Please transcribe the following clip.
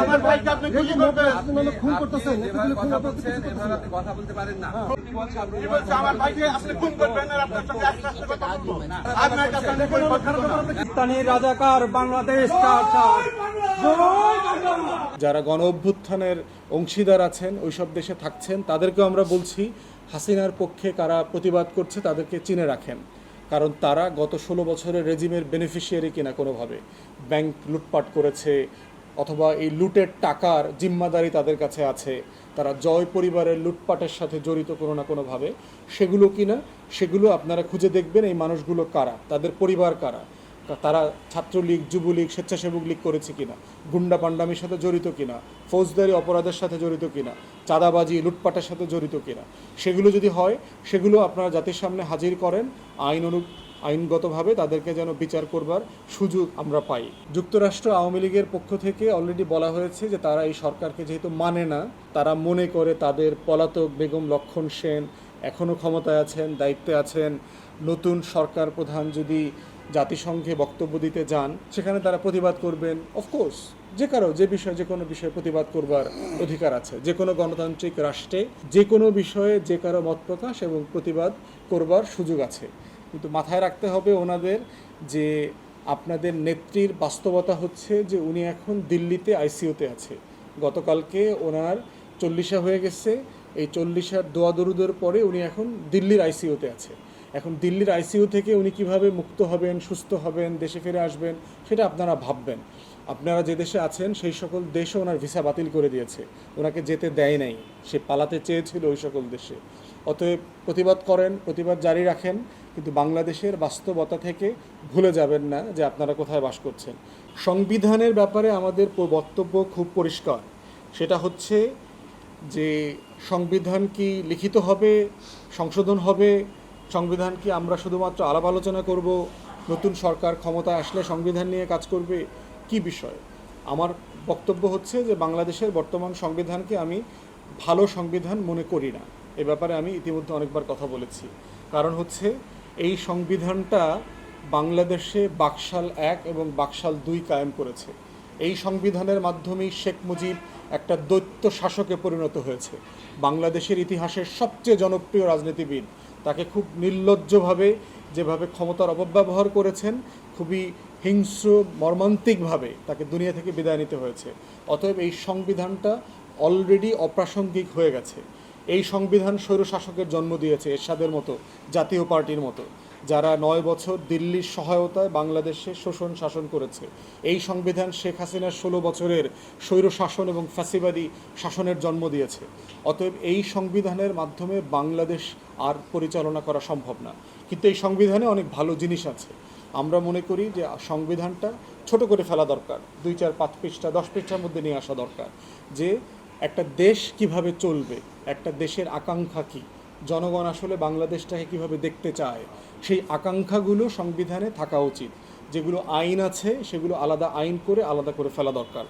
আমার ভাইকে আপনি গুলি করবেন। আপনি মানে খুন করতেছেন খুন কথা বলছেন এভাবে আপনি কথা বলতে পারেন না। কি বলছে আপনি? কি বলছে? আমার ভাইকে আপনি খুন করবেন আর আপনার সঙ্গে আস্তে আস্তে কথা বলব। আপনার কাছে আমি বই পাঠাবো না। পাকিস্তানি রাজাকার বাংলাদেশ যারা গণ অভ্যুত্থানের অংশীদার আছেন ওইসব দেশে থাকছেন তাদেরকেও আমরা বলছি হাসিনার পক্ষে কারা প্রতিবাদ করছে তাদেরকে চিনে রাখেন। কারণ তারা গত ষোলো বছরের রেজিমের বেনিফিশিয়ারি কিনা কোনোভাবে। ব্যাংক লুটপাট করেছে অথবা এই লুটের টাকার জিম্মাদারি তাদের কাছে আছে, তারা জয় পরিবারের লুটপাটের সাথে জড়িত কোনো না কোনোভাবে, সেগুলো কিনা সেগুলো আপনারা খুঁজে দেখবেন এই মানুষগুলো কারা? তাদের পরিবার কারা? তারা ছাত্রলীগ, যুবলীগ, স্বেচ্ছাসেবক লীগ করেছে কিনা গুন্ডা পান্ডামির সাথে জড়িত কিনা ফৌজদারি অপরাধের সাথে জড়িত কিনা চাঁদাবাজি, লুটপাটের সাথে জড়িত কিনা সেগুলো যদি হয়, সেগুলো আপনারা জাতির সামনে হাজির করেন, আইন অনু আইনগতভাবে তাদেরকে যেন বিচার করবার সুযোগ আমরা পাই। যুক্তরাষ্ট্র আওয়ামী লীগের পক্ষ থেকে অলরেডি বলা হয়েছে যে তারা এই সরকারকে যেহেতু মানে না, তারা মনে করে তাদের পলাতক বেগম লক্ষণ সেন এখনও ক্ষমতায় আছেন, দায়িত্বে আছেন। নতুন সরকার প্রধান যদি জাতিসংঘে বক্তব্য দিতে যান, সেখানে তারা প্রতিবাদ করবেন। অফকোর্স যে কারও, যে বিষয়ে, যে কোনো বিষয়ে প্রতিবাদ করবার অধিকার আছে। যে কোনো গণতান্ত্রিক রাষ্ট্রে যে কোনো বিষয়ে যে কারও মত প্রকাশ এবং প্রতিবাদ করবার সুযোগ আছে। কিন্তু মাথায় রাখতে হবে ওনাদের যে আপনাদের নেত্রীর বাস্তবতা হচ্ছে যে উনি এখন দিল্লিতে আইসিইউতে আছে। গতকালকে ওনার চল্লিশা হয়ে গেছে। এই চল্লিশার দোয়া দরুদের পরে উনি এখন দিল্লির আইসিইউতে আছে। এখন দিল্লির আইসিইউ থেকে উনি কীভাবে মুক্ত হবেন, সুস্থ হবেন, দেশে ফিরে আসবেন, সেটা আপনারা ভাববেন। আপনারা যে দেশে আছেন, সেই সকল দেশে ওনার ভিসা বাতিল করে দিয়েছে। ওনাকে যেতে দেয় নাই। সে পালাতে চেয়েছিল ওই সকল দেশে। অতএব প্রতিবাদ করেন, প্রতিবাদ জারি রাখেন, কিন্তু বাংলাদেশের বাস্তবতা থেকে ভুলে যাবেন না যে আপনারা কোথায় বাস করছেন। সংবিধানের ব্যাপারে আমাদের বক্তব্য খুব পরিষ্কার। সেটা হচ্ছে যে সংবিধান কি লিখিত হবে, সংশোধন হবে, সংবিধান কি আমরা শুধুমাত্র আলাপ আলোচনা করব, নতুন সরকার ক্ষমতায় আসলে সংবিধান নিয়ে কাজ করবে কি বিষয়? আমার বক্তব্য হচ্ছে যে বাংলাদেশের বর্তমান সংবিধানকে আমি ভালো সংবিধান মনে করি না। এ ব্যাপারে আমি ইতিমধ্যে অনেকবার কথা বলেছি। কারণ হচ্ছে এই সংবিধানটা বাংলাদেশে বাকশাল এক এবং বাকশাল দুই কায়েম করেছে। এই সংবিধানের মাধ্যমেই শেখ মুজিব একটা দৈত্য শাসকে পরিণত হয়েছে। বাংলাদেশের ইতিহাসের সবচেয়ে জনপ্রিয় রাজনীতিবিদ, তাকে খুব নির্লজ্জভাবে যেভাবে ক্ষমতার অপব্যবহার করেছেন, খুবই হিংস্র, মর্মান্তিকভাবে তাকে দুনিয়া থেকে বিদায় নিতে হয়েছে। অতএব এই সংবিধানটা অলরেডি অপ্রাসঙ্গিক হয়ে গেছে। এই সংবিধান স্বৈরশাসকের জন্ম দিয়েছে এরশাদের মতো, জাতীয় পার্টির মতো, যারা নয় বছর দিল্লির সহায়তায় বাংলাদেশে শোষণ শাসন করেছে। এই সংবিধান শেখ হাসিনার ষোলো বছরের স্বৈর শাসন এবং ফ্যাসিবাদী শাসনের জন্ম দিয়েছে। অতএব এই সংবিধানের মাধ্যমে বাংলাদেশ আর পরিচালনা করা সম্ভব না। কিন্তু এই সংবিধানে অনেক ভালো জিনিস আছে। আমরা মনে করি যে সংবিধানটা ছোট করে ফেলা দরকার। দুই চার, পাঁচ পৃষ্ঠা, দশ পৃষ্ঠার মধ্যে নিয়ে আসা দরকার যে একটা দেশ কীভাবে চলবে, একটা দেশের আকাঙ্ক্ষা কী? জনগণ আসলে বাংলাদেশটাকে কীভাবে দেখতে চায়? সেই আকাঙ্ক্ষাগুলো সংবিধানে থাকা উচিত। যেগুলো আইন আছে, সেগুলো আলাদা আইন করে আলাদা করে ফেলা দরকার।